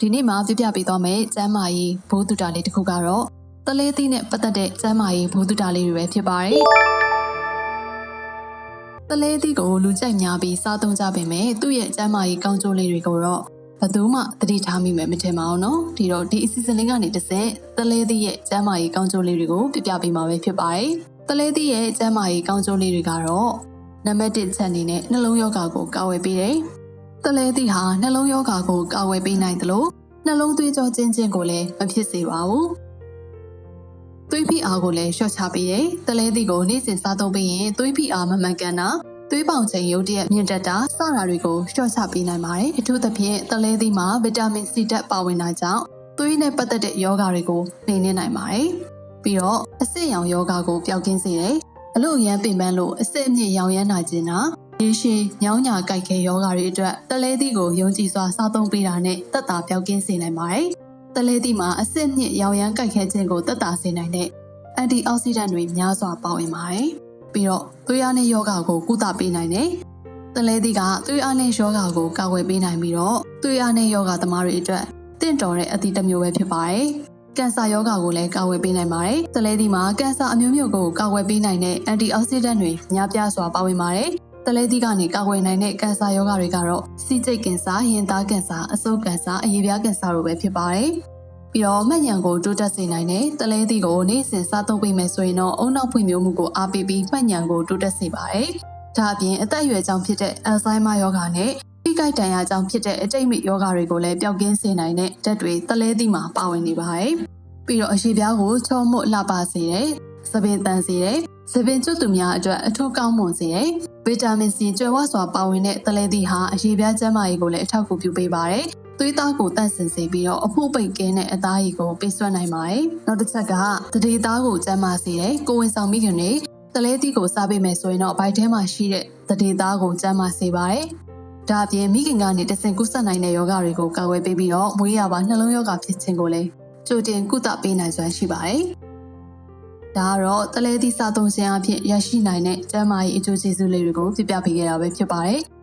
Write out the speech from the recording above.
ဒီနေ့မှာပြပြပေးသွားမယ့်ကျမ်းမာရေးဘိုးတုတာလေးတစ်ခုကတော့တလေးသီးနဲ့ပတ်သက်တဲ့ကျမ်းမာရေးဘိုးတုတာလေးတွေပဲဖြစ်ပါတယ်တလေးသီးကိုလူကြိုက်များပြီးစားသုံးကြပေမဲ့သူ့ရဲ့ကျမ်းမာရေးကောင်းကျိုးလေးတွေကိုတော့ဘယ်သူမှသတိထားမိမယ်မထင်ပါဘူးနော်ဒီတော့ဒီအစီအစဉ်လေးကနေတစ်ဆင့်တလေးသီးရဲ့ကျမ်းမာရေးကောင်းကျိုးလေးတွေကိုပြပြပေးမှာပဲဖြစ်ပါတယ်တလေးသီးရဲ့ကျမ်းမာရေးကောင်းကျိုးလေးတွေကတော့နံပါတ်1ချက်အနေနဲ့နှလုံးရောဂါကိုကာဝယ်ပေးတယ် တလဲသည့်ဟာနှလုံးရောဂါကိုကာဝယ်ပေးနိုင်တယ်လို့နှလုံးသွေးကြောကျဉ်ကျဉ်ကိုလည်းမဖြစ်စေပါဘူး။သွေးဖိအားကိုလည်းလျှော့ချပေးတယ်။တလဲသည့်ကိုနေ့စဉ်စားသုံးပြီးရင်သွေးဖိအားမမှန်ကန်တာသွေးပေါင်ချိန်ရုတ်တရက်မြင့်တက်တာစတာတွေကိုလျှော့ချပေးနိုင်ပါတယ်။အထူးသဖြင့်တလဲသည့်မှာဗီတာမင်စီဓာတ်ပါဝင်တာကြောင့်သွေးနဲ့ပတ်သက်တဲ့ယောဂါတွေကိုနှိမ်နင်းနိုင်ပါတယ်။ပြီးတော့အဆစ်ရောင်ယောဂါကိုပျောက်ကင်းစေတယ်။အလို့အရန်ပင်ပန်းလို့အဆစ်အမြင့်ရောင်ရမ်းနာခြင်းတာ ရေရှည်ညောင်းညာကြိုက်ခဲယောဂါတွေအတွက်တလဲသီးကိုယုံကြည်စွာစားသုံးပေးတာနဲ့တက်တာပြောက်ကင်းစေနိုင်ပါတယ်။တလဲသီးမှာအဆစ်မြင့်ရောင်ရမ်းကြိုက်ခဲခြင်းကိုတက်တာစေနိုင်တဲ့အန်တီအောက်ဆီဒန့်တွေများစွာပါဝင်ပါတယ်။ပြီးတော့သွေးအားနဲ့ယောဂါကိုကုသပေးနိုင်တယ်။တလဲသီးကသွေးအားနဲ့ယောဂါကိုကာကွယ်ပေးနိုင်ပြီးတော့သွေးအားနဲ့ယောဂါသမားတွေအတွက်တင့်တော်တဲ့အသီးတစ်မျိုးပဲဖြစ်ပါတယ်။ကင်ဆာယောဂါကိုလည်းကာကွယ်ပေးနိုင်ပါတယ်။တလဲသီးမှာကင်ဆာအမျိုးမျိုးကိုကာကွယ်ပေးနိုင်တဲ့အန်တီအောက်ဆီဒန့်တွေများပြားစွာပါဝင်ပါတယ်။ တလဲသီးကနေကာကွယ်နိုင်တဲ့ကင်ဆာယောဂါတွေကတော့စီကျိတ်ကင်ဆာ၊ရင်သားကင်ဆာ၊အဆုတ်ကင်ဆာ၊အရေပြားကင်ဆာတို့ပဲဖြစ်ပါတယ်။ပြီးတော့မှတ်ဉာဏ်ကိုတိုးတက်စေနိုင်တဲ့တလဲသီးကိုနေ့စဉ်စားသုံးပေးမယ်ဆိုရင်တော့အုံနောက်ဖွံ့ဖြိုးမှုကိုအားပေးပြီးမှတ်ဉာဏ်ကိုတိုးတက်စေပါတယ်။ဒါအပြင်အသက်အရွယ်ကြောင့်ဖြစ်တဲ့အယ်ဇိုင်းမာယောဂါနဲ့ဖိကိုက်တန်ရာကြောင့်ဖြစ်တဲ့အတိတ်မိယောဂါတွေကိုလည်းပျောက်ကင်းစေနိုင်တဲ့ဓာတ်တွေတလဲသီးမှာပါဝင်နေပါတယ်။ပြီးတော့အရှိပြားကိုချောမွတ်လှပစေတဲ့သပင်တန်စေတဲ့ သပင်ကျွတ်သူများအတွက်အထူးကောင်းမွန်စေတဲ့ဗီတာမင်စီကျွယ်ဝစွာပါဝင်တဲ့တလဲသီးဟာအရေပြားကျန်းမာရေးကိုလည်းအထောက်အကူပြုပေးပါတယ်။သွေးသားကိုတန့်စင်စေပြီးတော့အမှုပိတ်ကင်းတဲ့အသားရည်ကိုပေးစွမ်းနိုင်ပါတယ်။နောက်တစ်ချက်ကတတိသားကိုကျန်းမာစေတဲ့ကိုဝင်ဆောင်မိခင်တွေတလဲသီးကိုစားပေးမယ်ဆိုရင်တော့ဘိုက်ထဲမှာရှိတဲ့တတိသားကိုကျန်းမာစေပါတယ်။ဒါအပြင်မိခင်ကနေတဆင်ကူးစက်နိုင်တဲ့ယောဂတွေကိုကာကွယ်ပေးပြီးတော့မွေးရပါနှလုံးယောဂဖြစ်ခြင်းကိုလည်းကြိုတင်ကုသပေးနိုင်စွမ်းရှိပါတယ်။ ဒါကတော့တလဲသီးစားသုံးခြင်းအဖြစ်ရရှိနိုင်တဲ့ကျန်းမာရေးအကျိုးကျေးဇူးလေးတွေကိုပြပြပေးခဲ့တာပဲဖြစ်ပါတယ်။